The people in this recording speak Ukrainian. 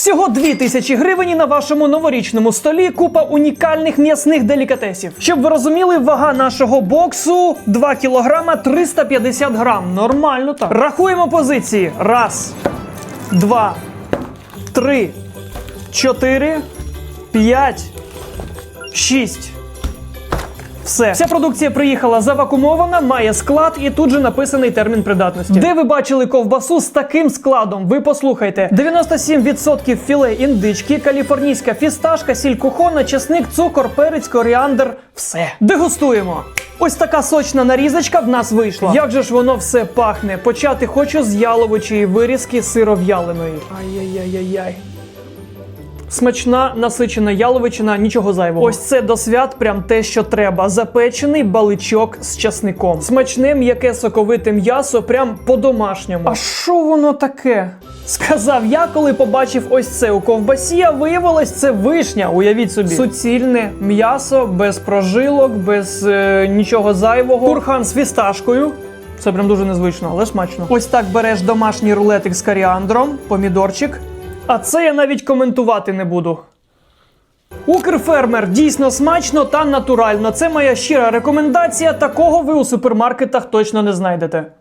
Всього 2000 гривень на вашому новорічному столі купа унікальних м'ясних делікатесів. Щоб ви розуміли, вага нашого боксу 2 кілограма 350 грам. Нормально так. Рахуємо позиції. Раз, два, три, чотири, п'ять, шість. Все, вся продукція приїхала завакумована, має склад і тут же написаний термін придатності. Де ви бачили ковбасу з таким складом? Ви послухайте: 97% філе індички, каліфорнійська фісташка, сіль кухона, чесник, цукор, перець, коріандр. Все. Дегустуємо. Ось така сочна нарізочка в нас вийшла. Як же ж воно все пахне? Почати хочу з яловичої вирізки сиров'яленої. Ай-яй-яй-яй. Смачна насичена яловичина, нічого зайвого. Ось це до свят прям те, що треба. Запечений баличок з часником. Смачне м'яке соковите м'ясо, прям по-домашньому. А що воно таке? Сказав я, коли побачив ось це у ковбасі, а виявилось це вишня. Уявіть собі. Суцільне м'ясо без прожилок, без е, нічого зайвого. Курхан з фісташкою. Це прям дуже незвично, але смачно. Ось так береш домашній рулетик з коріандром, помідорчик. А це я навіть коментувати не буду. Укрфермер дійсно смачно та натурально. Це моя щира рекомендація. Такого ви у супермаркетах точно не знайдете.